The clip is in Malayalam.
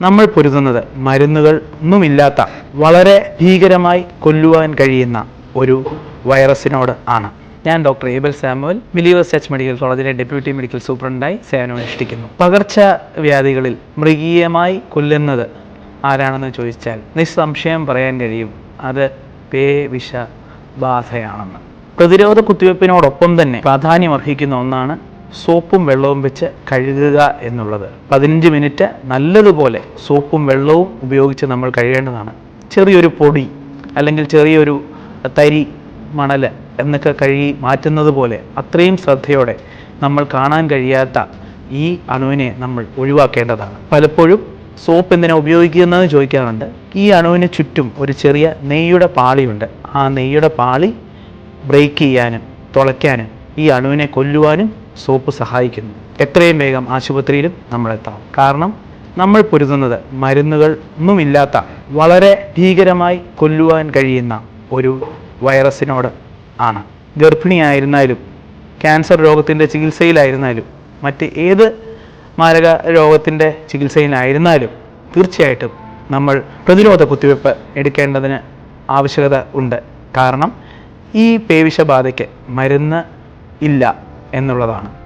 നമ്മൾ പൊരുതുന്നത് മരുന്നുകൾ ഒന്നുമില്ലാത്ത വളരെ ഭീകരമായി കൊല്ലുവാൻ കഴിയുന്ന ഒരു വൈറസിനോട് ആണ്. ഞാൻ doctor Abel Samuel Believers H medical കോളേജിലെ ഡെപ്യൂട്ടി മെഡിക്കൽ സൂപ്രണ്ടായി സേവനം സേവനമനുഷ്ഠിക്കുന്നു പകർച്ചവ്യാധികളിൽ മൃഗീയമായി കൊല്ലുന്നത് ആരാണെന്ന് ചോദിച്ചാൽ നിസ്സംശയം പറയാൻ കഴിയും. അത് പേ വിഷ ബാധയാണെന്ന് പ്രതിരോധ കുത്തിവയ്പ്പിനോടൊപ്പം തന്നെ പ്രാധാന്യം അർഹിക്കുന്ന ഒന്നാണ് സോപ്പും വെള്ളവും വെച്ച് കഴുകുക എന്നുള്ളത്. പതിനഞ്ച് മിനിറ്റ് നല്ലതുപോലെ സോപ്പും വെള്ളവും ഉപയോഗിച്ച് നമ്മൾ കഴുകേണ്ടതാണ്. ചെറിയൊരു പൊടി അല്ലെങ്കിൽ ചെറിയൊരു തരി മണൽ എന്നൊക്കെ കഴുകി മാറ്റുന്നത് പോലെ അത്രയും ശ്രദ്ധയോടെ നമ്മൾ കാണാൻ കഴിയാത്ത ഈ അണുവിനെ നമ്മൾ ഒഴിവാക്കേണ്ടതാണ്. പലപ്പോഴും സോപ്പ് എന്തിനാ ഉപയോഗിക്കുന്നതെന്ന് ചോദിക്കാറുണ്ട്. ഈ അണുവിന് ചുറ്റും ഒരു ചെറിയ നെയ്യുടെ പാളിയുണ്ട്. ആ നെയ്യുടെ പാളി ബ്രേക്ക് ചെയ്യാനും തുളയ്ക്കാനും ഈ അണുവിനെ കൊല്ലുവാനും സോപ്പ് സഹായിക്കുന്നു. എത്രയും വേഗം ആശുപത്രിയിലും നമ്മളെത്താം. കാരണം നമ്മൾ പൊരുതുന്നത് മരുന്നുകൾ ഒന്നുമില്ലാത്ത വളരെ ഭീകരമായി കൊല്ലുവാൻ കഴിയുന്ന ഒരു വൈറസിനോട് ആണ്. ഗർഭിണിയായിരുന്നാലും ക്യാൻസർ രോഗത്തിന്റെ ചികിത്സയിലായിരുന്നാലും മറ്റ് ഏത് മാരക രോഗത്തിന്റെ ചികിത്സയിലായിരുന്നാലും തീർച്ചയായിട്ടും നമ്മൾ പ്രതിരോധ കുത്തിവയ്പ്പ് എടുക്കേണ്ടതിന് ആവശ്യകത ഉണ്ട്. കാരണം ഈ പേവിഷബാധയ്ക്ക് മരുന്ന് ഇല്ല. എന്നുള്ളതാണ്.